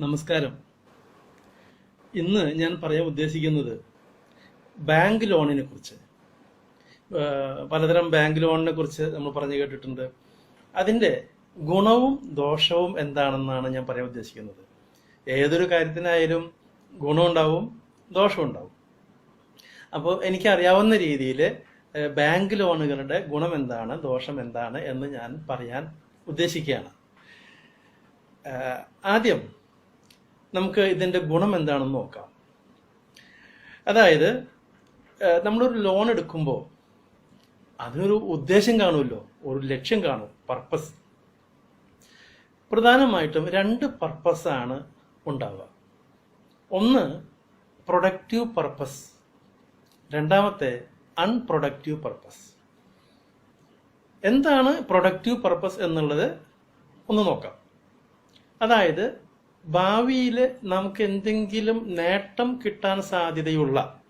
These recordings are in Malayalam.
നമസ്കാരം. ഇന്ന് ഞാൻ പറയാൻ ഉദ്ദേശിക്കുന്നത് ബാങ്ക് ലോണിനെ കുറിച്ച്. പലതരം ബാങ്ക് ലോണിനെ കുറിച്ച് നമ്മൾ പറഞ്ഞു കേട്ടിട്ടുണ്ട്. അതിന്റെ ഗുണവും ദോഷവും എന്താണെന്നാണ് ഞാൻ പറയാൻ ഉദ്ദേശിക്കുന്നത്. ഏതൊരു കാര്യത്തിനായാലും ഗുണമുണ്ടാവും ദോഷമുണ്ടാവും അപ്പോൾ എനിക്കറിയാവുന്ന രീതിയിൽ ബാങ്ക് ലോണുകളുടെ ഗുണം എന്താണ് ദോഷം എന്താണ് എന്ന് ഞാൻ പറയാൻ ഉദ്ദേശിക്കുകയാണ്. ആദ്യം നമുക്ക് ഇതിന്റെ ഗുണം എന്താണെന്ന് നോക്കാം. അതായത് നമ്മളൊരു ലോൺ എടുക്കുമ്പോൾ അതിനൊരു ഉദ്ദേശം കാണുമല്ലോ. ഒരു ലക്ഷ്യം കാണും. പർപ്പസ് പ്രധാനമായിട്ടും രണ്ട് പർപ്പസാണ് ഉണ്ടാവുക. ഒന്ന് പ്രൊഡക്റ്റീവ് പർപ്പസ് രണ്ടാമത്തെ അൺപ്രൊഡക്റ്റീവ് പർപ്പസ് എന്താണ് പ്രൊഡക്റ്റീവ് പർപ്പസ് എന്നുള്ളത് ഒന്ന് നോക്കാം. അതായത് ഭാവിയിൽ നമുക്ക് എന്തെങ്കിലും നേട്ടം കിട്ടാൻ സാധ്യതയുള്ള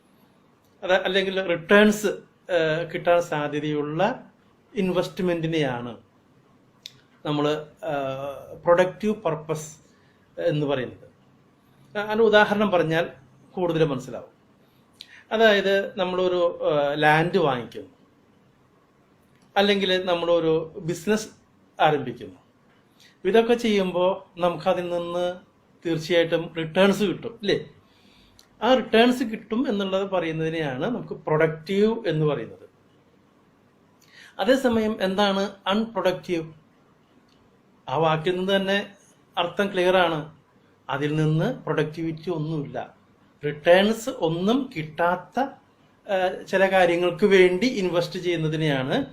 അത് അല്ലെങ്കിൽ റിട്ടേൺസ് കിട്ടാൻ സാധ്യതയുള്ള ഇൻവെസ്റ്റ്മെന്റിനെയാണ് നമ്മൾ പ്രൊഡക്റ്റീവ് പർപ്പസ് എന്ന് പറയുന്നത്. അതിന് ഉദാഹരണം പറഞ്ഞാൽ കൂടുതൽ മനസ്സിലാവും. അതായത് നമ്മളൊരു ലാൻഡ് വാങ്ങിക്കുന്നു. അല്ലെങ്കിൽ നമ്മളൊരു ബിസിനസ് ആരംഭിക്കുന്നു. ഇതൊക്കെ ചെയ്യുമ്പോൾ നമുക്കതിൽ നിന്ന് തീർച്ചയായിട്ടും റിട്ടേൺസ് കിട്ടും ഇല്ലേ? ആ റിട്ടേൺസ് കിട്ടും എന്നുള്ളത് പറയുന്നതിനെയാണ് നമുക്ക് പ്രൊഡക്റ്റീവ് എന്ന് പറയുന്നത്. അതേസമയം എന്താണ് അൺപ്രൊഡക്റ്റീവ് ആ വാക്കിൽ നിന്ന് തന്നെ അർത്ഥം ക്ലിയർ ആണ്. അതിൽ നിന്ന് പ്രൊഡക്ടിവിറ്റി ഒന്നുമില്ല. റിട്ടേൺസ് ഒന്നും കിട്ടാത്ത ചില കാര്യങ്ങൾക്ക് വേണ്ടി ഇൻവെസ്റ്റ് ചെയ്യുന്നതിനെയാണ്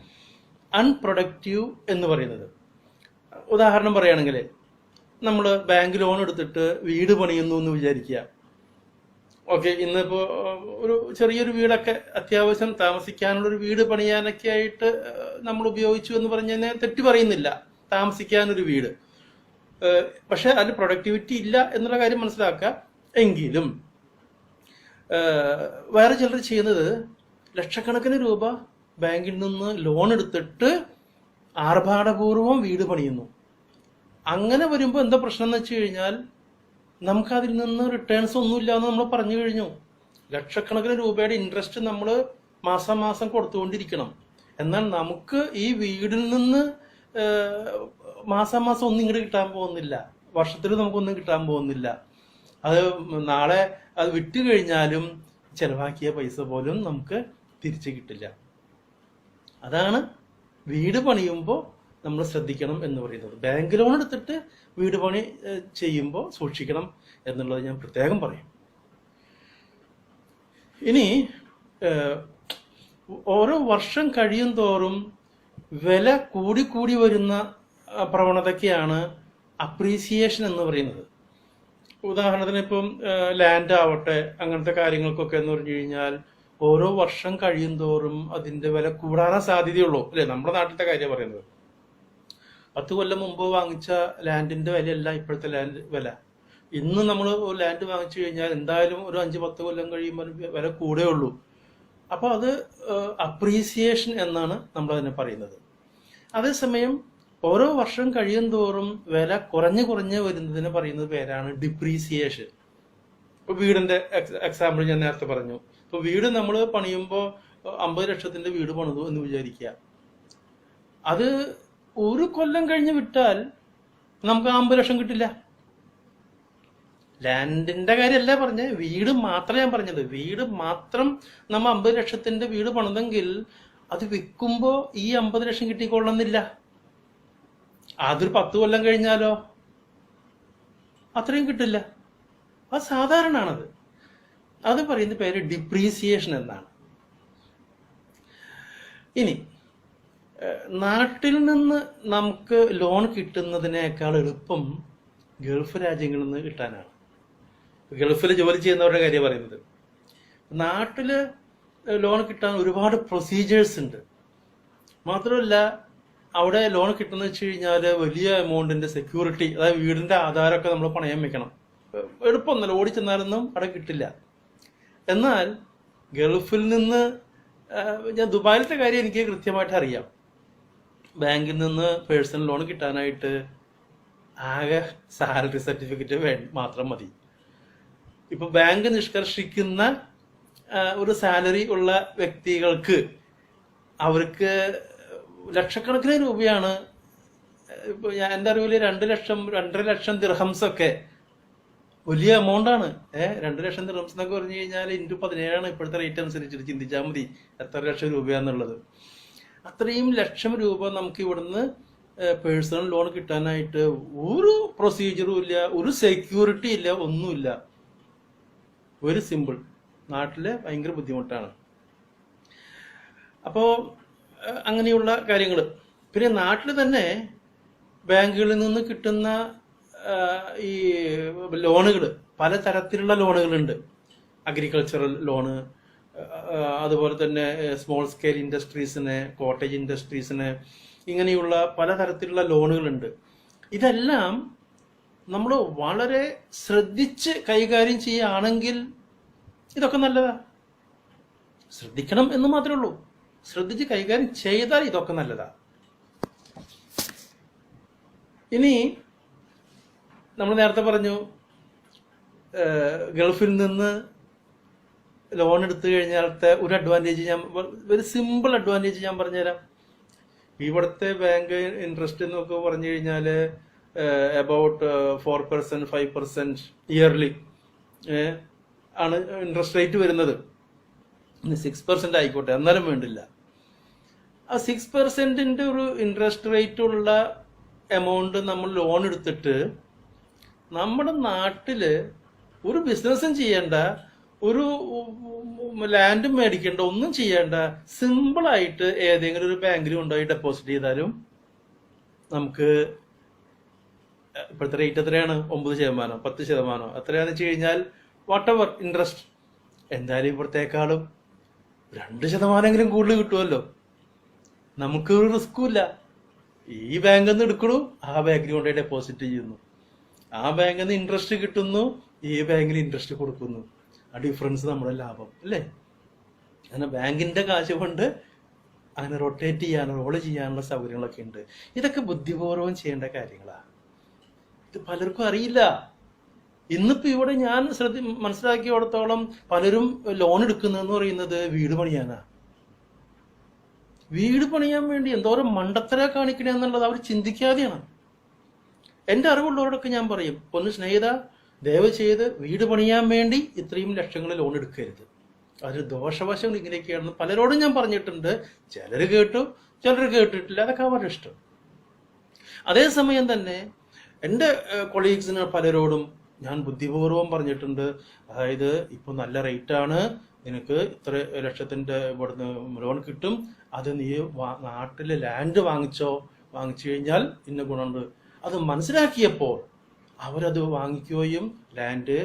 അൺപ്രൊഡക്റ്റീവ് എന്ന് പറയുന്നത്. ഉദാഹരണം പറയുകയാണെങ്കിൽ നമ്മൾ ബാങ്ക് ലോൺ എടുത്തിട്ട് വീട് പണിയുന്നു എന്ന് വിചാരിക്കുക. ഓക്കെ ഇന്നിപ്പോ ഏഹ്, ഒരു ചെറിയൊരു വീടൊക്കെ അത്യാവശ്യം താമസിക്കാനുള്ള ഒരു വീട് പണിയാനൊക്കെ ആയിട്ട് നമ്മൾ ഉപയോഗിച്ചു എന്ന് പറഞ്ഞാൽ തെറ്റ് പറയുന്നില്ല. താമസിക്കാനൊരു വീട്. പക്ഷെ അതിൽ പ്രൊഡക്ടിവിറ്റി ഇല്ല എന്നുള്ള കാര്യം മനസ്സിലാക്കുക. എങ്കിലും വേറെ ചിലർ ചെയ്യുന്നത് ലക്ഷക്കണക്കിന് രൂപ ബാങ്കിൽ നിന്ന് ലോൺ എടുത്തിട്ട് ആർഭാടപൂർവം വീട് പണിയുന്നു. അങ്ങനെ വരുമ്പോൾ എന്താ പ്രശ്നം എന്ന് വെച്ച് കഴിഞ്ഞാൽ നമുക്ക് അതിൽ നിന്ന് റിട്ടേൺസ് ഒന്നുമില്ല എന്ന് നമ്മൾ പറഞ്ഞു കഴിഞ്ഞു. ലക്ഷക്കണക്കിന് രൂപയുടെ ഇൻട്രസ്റ്റ് നമ്മൾ മാസം മാസം കൊടുത്തുകൊണ്ടിരിക്കണം. എന്നാൽ നമുക്ക് ഈ വീടിൽ നിന്ന് മാസം മാസം ഒന്നും ഇങ്ങോട്ട് കിട്ടാൻ പോകുന്നില്ല. വർഷത്തിൽ നമുക്കൊന്നും കിട്ടാൻ പോകുന്നില്ല. അത് നാളെ അത് വിറ്റ് കഴിഞ്ഞാലും ചെലവാക്കിയ പൈസ പോലും നമുക്ക് തിരിച്ചു കിട്ടില്ല. അതാണ് വീട് പണിയുമ്പോൾ നമ്മൾ ശ്രദ്ധിക്കണം എന്ന് പറയുന്നത്. ബാങ്ക് ലോൺ എടുത്തിട്ട് വീട് പണി ചെയ്യുമ്പോൾ സൂക്ഷിക്കണം എന്നുള്ളത് ഞാൻ പ്രത്യേകം പറയും. ഇനി ഓരോ വർഷം കഴിയും തോറും വില കൂടിക്കൂടി വരുന്ന പ്രവണതയ്ക്കാണ് അപ്രീസിയേഷൻ എന്ന് പറയുന്നത്. ഉദാഹരണത്തിന് ഇപ്പം ലാൻഡ് ആവട്ടെ അങ്ങനത്തെ കാര്യങ്ങൾക്കൊക്കെ എന്ന് പറഞ്ഞു കഴിഞ്ഞാൽ ഓരോ വർഷം കഴിയും തോറും അതിന്റെ വില കൂടാനാ സാധ്യതയുള്ളൂ. അല്ലെ? നമ്മുടെ നാട്ടിലത്തെ കാര്യം പറയുന്നത്. പത്ത് കൊല്ലം മുമ്പ് വാങ്ങിച്ച ലാൻഡിന്റെ വിലയല്ല ഇപ്പോഴത്തെ ലാൻഡ് വില. ഇന്ന് നമ്മൾ ലാൻഡ് വാങ്ങിച്ചു കഴിഞ്ഞാൽ എന്തായാലും ഒരു അഞ്ച് പത്ത് കൊല്ലം കഴിയുമ്പോൾ വില കൂടേ ഉള്ളൂ. അപ്പോൾ അത് അപ്രീസിയേഷൻ എന്നാണ് നമ്മൾ അതിനെ പറയുന്നത്. അതേസമയം ഓരോ വർഷം കഴിയും തോറും വില കുറഞ്ഞു കുറഞ്ഞ് വരുന്നതിന് പറയുന്നത് പേരാണ് ഡിപ്രീസിയേഷൻ ഇപ്പൊ വീടിന്റെ എക്സാമ്പിൾ ഞാൻ നേരത്തെ പറഞ്ഞു. ഇപ്പൊ വീട് നമ്മൾ പണിയുമ്പോൾ അമ്പത് ലക്ഷത്തിന്റെ വീട് പണിതു എന്ന് വിചാരിക്കുക. അത് ഒരു കൊല്ലം കഴിഞ്ഞ് വിട്ടാൽ നമുക്ക് അമ്പത് ലക്ഷം കിട്ടില്ല. ലാൻഡിന്റെ കാര്യമല്ല പറഞ്ഞ. വീട് മാത്രം ഞാൻ പറഞ്ഞത്. വീട് മാത്രം നമ്മ അമ്പത് ലക്ഷത്തിന്റെ വീട് പണിതെങ്കിൽ അത് വിൽക്കുമ്പോ ഈ അമ്പത് ലക്ഷം കിട്ടിക്കൊള്ളുന്നില്ല അതൊരു പത്ത് കൊല്ലം കഴിഞ്ഞാലോ? അത്രയും കിട്ടില്ല. അത് സാധാരണയാണത്. അത് പറയുന്ന പേര് ഡിപ്രീസിയേഷൻ എന്നാണ്. ഇനി നാട്ടിൽ നിന്ന് നമുക്ക് ലോൺ കിട്ടുന്നതിനേക്കാൾ എളുപ്പം ഗൾഫ് രാജ്യങ്ങളിൽ നിന്ന് കിട്ടാനാണ്. ഗൾഫിൽ ജോലി ചെയ്യുന്നവരുടെ കാര്യം പറയുന്നത്. നാട്ടിൽ ലോൺ കിട്ടാൻ ഒരുപാട് പ്രൊസീജിയേഴ്സ് ഉണ്ട്. മാത്രമല്ല അവിടെ ലോൺ കിട്ടുന്ന വെച്ച് കഴിഞ്ഞാൽ വലിയ എമൗണ്ടിന്റെ സെക്യൂരിറ്റി അതായത് വീടിന്റെ ആധാരമൊക്കെ നമ്മൾ പണയം വെക്കണം. എളുപ്പമൊന്നുമല്ല ഓടി ചെന്നാലൊന്നും അവിടെ കിട്ടില്ല. എന്നാൽ ഗൾഫിൽ നിന്ന് ഞാൻ ദുബായിലത്തെ കാര്യം എനിക്ക് കൃത്യമായിട്ട് അറിയാം. ബാങ്കിൽ നിന്ന് പേഴ്സണൽ ലോൺ കിട്ടാനായിട്ട് ആകെ സാലറി സർട്ടിഫിക്കറ്റ് വേ മാത്രം മതി. ഇപ്പൊ ബാങ്ക് നിഷ്കർഷിക്കുന്ന ഒരു സാലറി ഉള്ള വ്യക്തികൾക്ക് അവർക്ക് ലക്ഷക്കണക്കിന് രൂപയാണ്. ഇപ്പൊ ഞാൻ എന്റെ അറിവിൽ രണ്ട് ലക്ഷം രണ്ടര ലക്ഷം ദിർഹംസ് ഒക്കെ വലിയ എമൗണ്ട് ആണ്. ഏഹ് രണ്ട് ലക്ഷം ദിർഹംസ് എന്നൊക്കെ പറഞ്ഞു കഴിഞ്ഞാൽ ഇന്റു പതിനേഴാണ് ഇപ്പോഴത്തെ റേറ്റ് അനുസരിച്ചിട്ട് ചിന്തിച്ചാൽ മതി എത്ര ലക്ഷം രൂപയാന്നുള്ളത്. അത്രയും ലക്ഷം രൂപ നമുക്ക് ഇവിടുന്ന് പേഴ്സണൽ ലോൺ കിട്ടാനായിട്ട് ഒരു പ്രൊസീജിയറും ഇല്ല ഒരു സെക്യൂരിറ്റി ഇല്ല ഒന്നുമില്ല. ഒരു സിമ്പിൾ നാട്ടിലെ ഭയങ്കര ബുദ്ധിമുട്ടാണ്. അപ്പോൾ അങ്ങനെയുള്ള കാര്യങ്ങൾ പിന്നെ നാട്ടിൽ തന്നെ ബാങ്കുകളിൽ നിന്ന് കിട്ടുന്ന ഈ ലോണുകൾ പല തരത്തിലുള്ള ലോണുകളുണ്ട് അഗ്രികൾച്ചറൽ ലോണ് അതുപോലെ തന്നെ സ്മോൾ സ്കെയിൽ ഇൻഡസ്ട്രീസിന് കോട്ടേജ് ഇൻഡസ്ട്രീസിന് ഇങ്ങനെയുള്ള പലതരത്തിലുള്ള ലോണുകളുണ്ട് ഇതെല്ലാം നമ്മൾ വളരെ ശ്രദ്ധിച്ച് കൈകാര്യം ചെയ്യുകയാണെങ്കിൽ ഇതൊക്കെ നല്ലതാ. ശ്രദ്ധിക്കണം എന്ന് മാത്രമേ ഉള്ളൂ. ശ്രദ്ധിച്ച് കൈകാര്യം ചെയ്താൽ ഇതൊക്കെ നല്ലതാ. ഇനി നമ്മൾ നേരത്തെ പറഞ്ഞു ഗൾഫിൽ നിന്ന് ലോൺ എടുത്തു കഴിഞ്ഞാലത്തെ ഒരു അഡ്വാന്റേജ് ഞാൻ ഒരു സിമ്പിൾ അഡ്വാന്റേജ് ഞാൻ പറഞ്ഞുതരാം. ഇവിടുത്തെ ബാങ്ക് ഇൻട്രസ്റ്റ് എന്നൊക്കെ പറഞ്ഞു കഴിഞ്ഞാൽ about four percent five percent yearly ആണ് ഇൻട്രസ്റ്റ് റേറ്റ് വരുന്നത്. സിക്സ് പെർസെന്റ് ആയിക്കോട്ടെ എന്നാലും വേണ്ടില്ല. ആ സിക്സ് പെർസെന്റിന്റെ ഒരു ഇൻട്രസ്റ്റ് റേറ്റ് ഉള്ള എമൗണ്ട് നമ്മൾ ലോൺ എടുത്തിട്ട് നമ്മുടെ നാട്ടിൽ ഒരു ബിസിനസ്സും ചെയ്യണ്ട ഒരു ലാൻഡും മേടിക്കേണ്ട ഒന്നും ചെയ്യേണ്ട സിമ്പിൾ ആയിട്ട് ഏതെങ്കിലും ഒരു ബാങ്കിൽ കൊണ്ടുപോയി ഡെപ്പോസിറ്റ് ചെയ്താലും നമുക്ക് ഇപ്പോഴത്തെ റേറ്റ് എത്രയാണ്? ഒമ്പത് ശതമാനം പത്ത് ശതമാനം. എത്രയാണെന്ന് വെച്ച് കഴിഞ്ഞാൽ വാട്ട് എവർ ഇൻട്രസ്റ്റ് എന്തായാലും ഇപ്പോഴത്തേക്കാളും രണ്ട് ശതമാനമെങ്കിലും കൂടുതൽ കിട്ടുമല്ലോ. നമുക്ക് ഒരു റിസ്ക്കും ഇല്ല. ഈ ബാങ്കിൽ നിന്ന് എടുക്കണു ആ ബാങ്കിൽ കൊണ്ടുപോയി ഡെപ്പോസിറ്റ് ചെയ്യുന്നു. ആ ബാങ്കിൽ നിന്ന് ഇൻട്രസ്റ്റ് കിട്ടുന്നു ഈ ബാങ്കിൽ ഇൻട്രസ്റ്റ് കൊടുക്കുന്നു. ആ ഡിഫറൻസ് നമ്മുടെ ലാഭം അല്ലേ? അങ്ങനെ ബാങ്കിന്റെ കാശ് കൊണ്ട് അങ്ങനെ റൊട്ടേറ്റ് ചെയ്യാനോ റോൾ ചെയ്യാനുള്ള സൗകര്യങ്ങളൊക്കെ ഉണ്ട്. ഇതൊക്കെ ബുദ്ധിപൂർവം ചെയ്യേണ്ട കാര്യങ്ങളാണ് ഇത് പലർക്കും അറിയില്ല. ഇന്നിപ്പോ ഇവിടെ ഞാൻ ശ്രദ്ധ മനസ്സിലാക്കിയോടത്തോളം പലരും ലോൺ എടുക്കുന്നതെന്ന് പറയുന്നത് വീട് പണിയാനാ. വീട് പണിയാൻ വേണ്ടി എന്തോരം മണ്ടത്തര കാണിക്കണേ എന്നുള്ളത് അവർ ചിന്തിക്കാതെയാണ്. എന്റെ അറിവുള്ളവരോടൊക്കെ ഞാൻ പറയും ഒന്ന് സ്നേഹിത ദയവ് ചെയ്ത് വീട് പണിയാൻ വേണ്ടി ഇത്രയും ലക്ഷങ്ങൾ ലോൺ എടുക്കരുത്. അതൊരു ദോഷവശങ്ങൾ ഇങ്ങനെയൊക്കെയാണെന്ന് പലരോടും ഞാൻ പറഞ്ഞിട്ടുണ്ട്. ചിലർ കേട്ടു ചിലർ കേട്ടിട്ടില്ല. അതൊക്കെ അവരുടെ ഇഷ്ടം. അതേസമയം തന്നെ എന്റെ കൊളീഗ്സിന് പലരോടും ഞാൻ ബുദ്ധിപൂർവം പറഞ്ഞിട്ടുണ്ട്. അതായത് ഇപ്പോൾ നല്ല റേറ്റാണ്. നിനക്ക് ഇത്ര ലക്ഷത്തിന്റെ ഇവിടുന്ന് ലോൺ കിട്ടും. അത് നീ നാട്ടിലെ ലാൻഡ് വാങ്ങിച്ചോ. വാങ്ങിച്ചു കഴിഞ്ഞാൽ ഇന്ന ഗുണമുണ്ട്. അത് മനസ്സിലാക്കിയപ്പോൾ അവരത് വാങ്ങിക്കുകയും ലാൻഡ്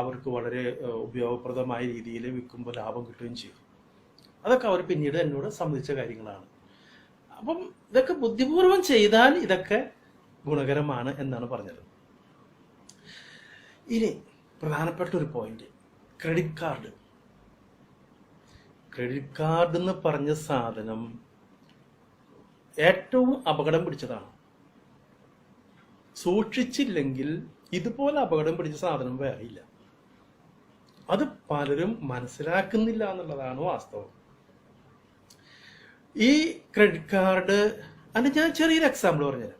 അവർക്ക് വളരെ ഉപയോഗപ്രദമായ രീതിയിൽ വിൽക്കുമ്പോൾ ലാഭം കിട്ടുകയും ചെയ്യും അതൊക്കെ അവർ പിന്നീട് എന്നോട് സംബന്ധിച്ച കാര്യങ്ങളാണ്. അപ്പം ഇതൊക്കെ ബുദ്ധിപൂർവം ചെയ്താൽ ഇതൊക്കെ ഗുണകരമാണ് എന്നാണ് പറഞ്ഞത്. ഇനി പ്രധാനപ്പെട്ട ഒരു point credit card credit card എന്ന് പറഞ്ഞ സാധനം ഏറ്റവും അപകടം പിടിച്ചതാണ്. സൂക്ഷിച്ചില്ലെങ്കിൽ ഇതുപോലെ അപകടം പിടിച്ച സാധനം വേറെ ഇല്ല അത് പലരും മനസ്സിലാക്കുന്നില്ല എന്നുള്ളതാണ് വാസ്തവം. ഈ ക്രെഡിറ്റ് കാർഡ് അതിന് ഞാൻ ചെറിയൊരു എക്സാമ്പിൾ പറഞ്ഞുതരാം.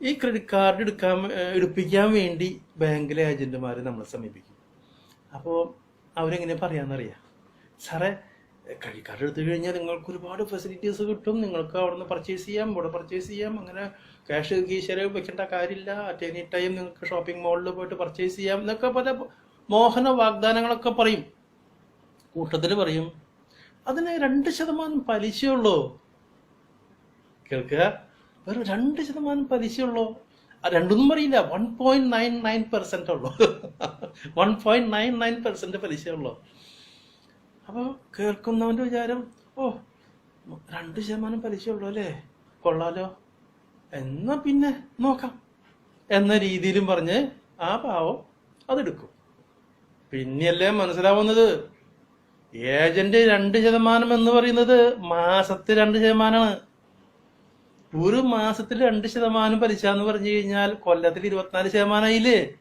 ഈ ക്രെഡിറ്റ് കാർഡ് എടുക്കാൻ എടുപ്പിക്കാൻ വേണ്ടി ബാങ്കിലെ ഏജന്റുമാർ നമ്മളെ സമീപിക്കും. അപ്പോൾ അവരെങ്ങനെ പറയാന്നറിയാം? സാറേ ക്രെഡിറ്റ് കാർഡ് എടുത്തു കഴിഞ്ഞാൽ നിങ്ങൾക്ക് ഒരുപാട് ഫെസിലിറ്റീസ് കിട്ടും. നിങ്ങൾക്ക് അവിടെ നിന്ന് പർച്ചേസ് ചെയ്യാം ഇവിടെ പർച്ചേസ് ചെയ്യാം അങ്ങനെ ക്യാഷ് കീശര വെക്കേണ്ട കാര്യമില്ല. അറ്റ് എനി ടൈം നിങ്ങൾക്ക് ഷോപ്പിംഗ് മാളിൽ പോയിട്ട് പർച്ചേസ് ചെയ്യാം. എന്നൊക്കെ പല മോഹന വാഗ്ദാനങ്ങളൊക്കെ പറയും. കൂട്ടത്തിൽ പറയും. അതിന് രണ്ട് ശതമാനം പലിശയുള്ളൂ? കേൾക്കുക. വെറും രണ്ട് ശതമാനം പലിശയുള്ളൂ? രണ്ടൊന്നും പറയില്ല one point nine nine percent ഉള്ളൂ? One point nine nine percent പലിശയുള്ളൂ? അപ്പോൾ കേൾക്കുന്നവന്റെ വിചാരം ഓ രണ്ട് ശതമാനം പലിശയുള്ളൂ അല്ലേ? കൊള്ളാലോ. എന്നാ പിന്നെ നോക്കാം. എന്ന രീതിയിലും പറഞ്ഞ് ആ പാവം അതെടുക്കും. പിന്നെയല്ലേ മനസ്സിലാവുന്നത്? ഏജന്റ് രണ്ട് ശതമാനം എന്ന് പറയുന്നത് മാസത്തിൽ രണ്ട് ശതമാനമാണ് ഒരു മാസത്തിൽ രണ്ട് ശതമാനം പലിശ എന്ന് പറഞ്ഞു കഴിഞ്ഞാൽ കൊല്ലത്തിൽ ഇരുപത്തിനാല് ശതമാനമായില്ലേ?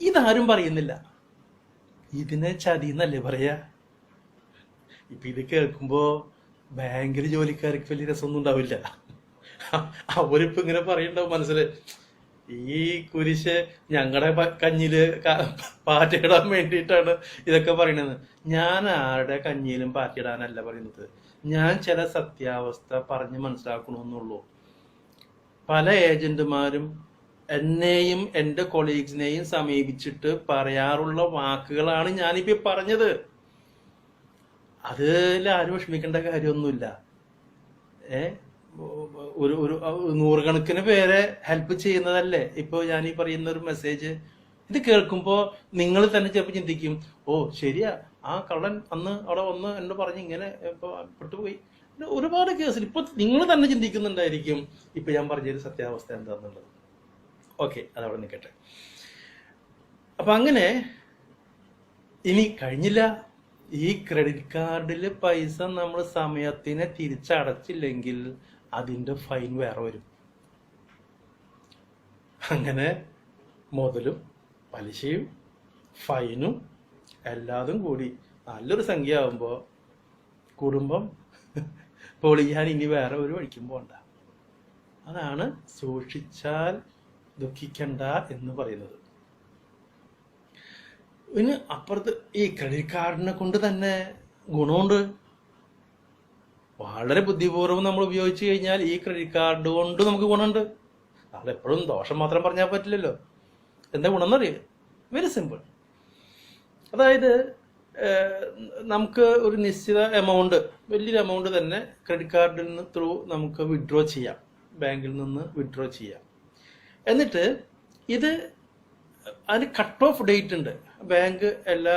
ഇതാരും പറയുന്നില്ല. ഇതിനെ ചതി എന്നല്ലേ പറയാ? ഇപ്പൊ ഇത് കേൾക്കുമ്പോ ബാങ്കിൽ ജോലിക്കാർക്ക് വലിയ രസമൊന്നും ഉണ്ടാവില്ല. അവരിപ്പോ ഇങ്ങനെ പറയണ്ടാവും മനസ്സിൽ. ഈ കുരിശ് ഞങ്ങളുടെ കഞ്ഞിൽ പാറ്റിടാൻ വേണ്ടിയിട്ടാണ് ഇതൊക്കെ പറയണത്. ഞാൻ ആരുടെ കഞ്ഞിയിലും പാറ്റയിടാനല്ല പറയുന്നത്. ഞാൻ ചില സത്യാവസ്ഥ പറഞ്ഞ് മനസ്സിലാക്കണമെന്നുള്ളൂ പല ഏജന്റുമാരും എന്നെയും എന്റെ കൊളീഗ്സിനെയും സമീപിച്ചിട്ട് പറയാറുള്ള വാക്കുകളാണ് ഞാനിപ്പോ പറഞ്ഞത്. അതിൽ ആരും വിഷമിക്കേണ്ട കാര്യമൊന്നുമില്ല. ഏ? ഒരു ഒരു നൂറുകണക്കിന് പേരെ ഹെൽപ്പ് ചെയ്യുന്നതല്ലേ? ഇപ്പൊ ഞാൻ ഈ പറയുന്ന ഒരു മെസ്സേജ് ഇത് കേൾക്കുമ്പോൾ നിങ്ങൾ തന്നെ ചിലപ്പോൾ ചിന്തിക്കും ഓ ശരിയാ. ആ കള്ളൻ അന്ന് അവിടെ വന്ന് എന്നോട് പറഞ്ഞ് ഇങ്ങനെ പെട്ടുപോയി. ഒരുപാട് കേസിൽ ഇപ്പൊ നിങ്ങൾ തന്നെ ചിന്തിക്കുന്നുണ്ടായിരിക്കും. ഇപ്പൊ ഞാൻ പറഞ്ഞൊരു സത്യാവസ്ഥ എന്താന്നുള്ളത്. ഓക്കെ അതവിടെ നിൽക്കട്ടെ. അപ്പൊ അങ്ങനെ ഇനി കഴിഞ്ഞില്ല. ഈ ക്രെഡിറ്റ് കാർഡിൽ പൈസ നമ്മൾ സമയത്തിനെ തിരിച്ചടച്ചില്ലെങ്കിൽ അതിന്റെ ഫൈൻ വേറെ വരും. അങ്ങനെ മുതലും പലിശയും ഫൈനും എല്ലാതും കൂടി നല്ലൊരു സംഖ്യ ആകുമ്പോൾ കുടുംബം പൊളിയാൻ ഇനി വേറെ ഒരു വഴിക്കും പോണ്ട. അതാണ് സൂക്ഷിച്ചാൽ ദുഃഖിക്കണ്ട എന്ന് പറയുന്നത്. പിന്നെ അപ്പുറത്ത് ഈ ക്രെഡിറ്റ് കാർഡിനെ കൊണ്ട് തന്നെ ഗുണമുണ്ട്. വളരെ ബുദ്ധിപൂർവം നമ്മൾ ഉപയോഗിച്ചു കഴിഞ്ഞാൽ ഈ ക്രെഡിറ്റ് കാർഡ് കൊണ്ട് നമുക്ക് ഗുണമുണ്ട്. അതെപ്പോഴും ദോഷം മാത്രം പറഞ്ഞാൽ പറ്റില്ലല്ലോ. എന്താ ഗുണം എന്നറിയോ വെരി സിമ്പിൾ അതായത് നമുക്ക് ഒരു നിശ്ചിത എമൗണ്ട് വലിയൊരു എമൗണ്ട് തന്നെ ക്രെഡിറ്റ് കാർഡിൽ നിന്ന് ത്രൂ നമുക്ക് വിഡ്രോ ചെയ്യാം. ബാങ്കിൽ നിന്ന് വിഡ്രോ ചെയ്യാം. എന്നിട്ട് ഇത് അതിന് കട്ട് ഓഫ് ഡേറ്റ് ഉണ്ട്. ബാങ്ക് എല്ലാ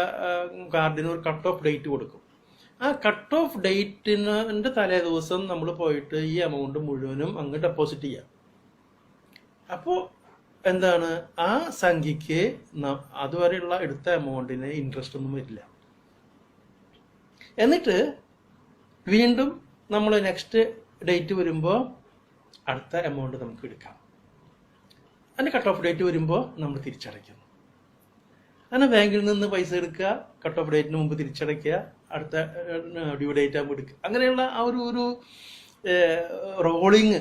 കാർഡിനും ഒരു കട്ട് ഓഫ് ഡേറ്റ് കൊടുക്കും. ആ കട്ട് ഓഫ് ഡേറ്റിന്റെ തലേ ദിവസം നമ്മൾ പോയിട്ട് ഈ എമൗണ്ട് മുഴുവനും അങ്ങ് ഡെപ്പോസിറ്റ് ചെയ്യാം. അപ്പോൾ എന്താണ്? ആ സംഖ്യക്ക് അതുവരെയുള്ള എടുത്ത എമൗണ്ടിന് ഇൻട്രസ്റ്റ് ഒന്നും വരില്ല. എന്നിട്ട് വീണ്ടും നമ്മൾ നെക്സ്റ്റ് ഡേറ്റ് വരുമ്പോൾ അടുത്ത എമൗണ്ട് നമുക്ക് എടുക്കാം. അതിന്റെ കട്ട് ഓഫ് ഡേറ്റ് വരുമ്പോൾ നമ്മൾ തിരിച്ചടയ്ക്കുന്നു. അങ്ങനെ ബാങ്കിൽ നിന്ന് പൈസ എടുക്കുക കട്ട് ഓഫ് ഡേറ്റിന് മുമ്പ് തിരിച്ചടയ്ക്കുക അടുത്ത ഡ്യൂ ഡേറ്റ് ആകുമ്പോൾ എടുക്കുക അങ്ങനെയുള്ള ആ ഒരു ഒരു റോളിങ്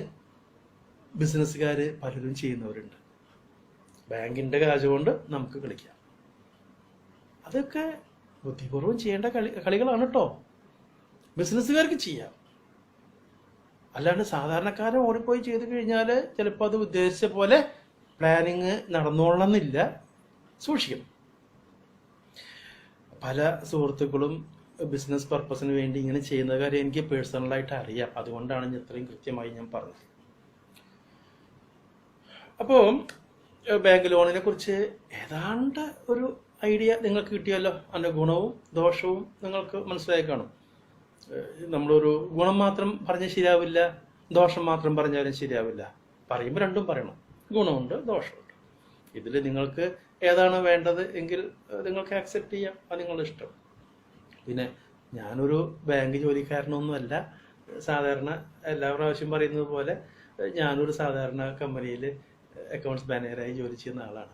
ബിസിനസ്സുകാർ പലരും ചെയ്യുന്നവരുണ്ട്. ബാങ്കിന്റെ കാശ് കൊണ്ട് നമുക്ക് കളിക്കാം. അതൊക്കെ ബുദ്ധിപൂർവം ചെയ്യേണ്ട കളി കളികളാണ് കേട്ടോ ബിസിനസ്സുകാർക്ക് ചെയ്യാം. അല്ലാണ്ട് സാധാരണക്കാരൻ ഓടിപ്പോയി ചെയ്ത് കഴിഞ്ഞാൽ ചിലപ്പോൾ അത് ഉദ്ദേശിച്ച പോലെ പ്ലാനിങ് നടന്നോളണമെന്നില്ല. സൂക്ഷിക്കണം. പല സുഹൃത്തുക്കളും ബിസിനസ് പർപ്പസിന് വേണ്ടി ഇങ്ങനെ ചെയ്യുന്ന കാര്യം എനിക്ക് പേഴ്സണലായിട്ട് അറിയാം. അതുകൊണ്ടാണ് ഞാൻ ഇത്രയും കൃത്യമായി ഞാൻ പറഞ്ഞത്. അപ്പോൾ ബാങ്ക് ലോണിനെ കുറിച്ച് ഏതാണ്ട് ഒരു ഐഡിയ നിങ്ങൾക്ക് കിട്ടിയല്ലോ? അതിന്റെ ഗുണവും ദോഷവും നിങ്ങൾക്ക് മനസ്സിലായി കാണും. നമ്മളൊരു ഗുണം മാത്രം പറഞ്ഞാൽ ശരിയാവില്ല ദോഷം മാത്രം പറഞ്ഞാലും ശരിയാവില്ല. പറയുമ്പോൾ രണ്ടും പറയണം. ഗുണമുണ്ട് ദോഷമുണ്ട്. ഇതിൽ നിങ്ങൾക്ക് ഏതാണ് വേണ്ടത് എങ്കിൽ നിങ്ങൾക്ക് ആക്സെപ്റ്റ് ചെയ്യാം. അത് നിങ്ങളുടെ ഇഷ്ടം. പിന്നെ ഞാനൊരു ബാങ്ക് ജോലിക്കാരനൊന്നുമല്ല. സാധാരണ എല്ലാ പ്രാവശ്യം പറയുന്നത് പോലെ ഞാനൊരു സാധാരണ കമ്പനിയിൽ അക്കൗണ്ട്സ് മാനേജറായി ജോലി ചെയ്യുന്ന ആളാണ്.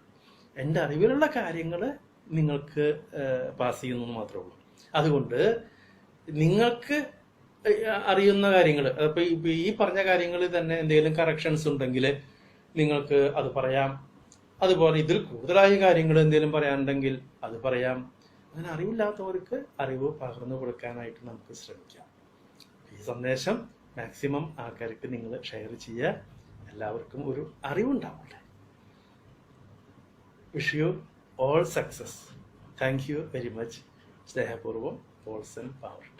എന്റെ അറിവിലുള്ള കാര്യങ്ങൾ നിങ്ങൾക്ക് പാസ് ചെയ്യുന്നു മാത്രമേ ഉള്ളൂ. അതുകൊണ്ട് നിങ്ങൾക്ക് അറിയുന്ന കാര്യങ്ങൾ അതിപ്പോൾ ഈ പറഞ്ഞ കാര്യങ്ങളിൽ തന്നെ എന്തെങ്കിലും കറക്ഷൻസ് ഉണ്ടെങ്കിൽ നിങ്ങൾക്ക് അത് പറയാം. അതുപോലെ ഇതിൽ കൂടുതലായ കാര്യങ്ങൾ എന്തെങ്കിലും പറയാനുണ്ടെങ്കിൽ അത് പറയാം. അങ്ങനെ അറിവില്ലാത്തവർക്ക് അറിവ് പകർന്നു കൊടുക്കാനായിട്ട് നമുക്ക് ശ്രമിക്കാം. ഈ സന്ദേശം മാക്സിമം ആൾക്കാർക്ക് നിങ്ങൾ ഷെയർ ചെയ്യുക. എല്ലാവർക്കും ഒരു അറിവുണ്ടാവട്ടെ. Wish you all success thank you very much സ്നേഹപൂർവം പോൾസൺ പാവർട്ടി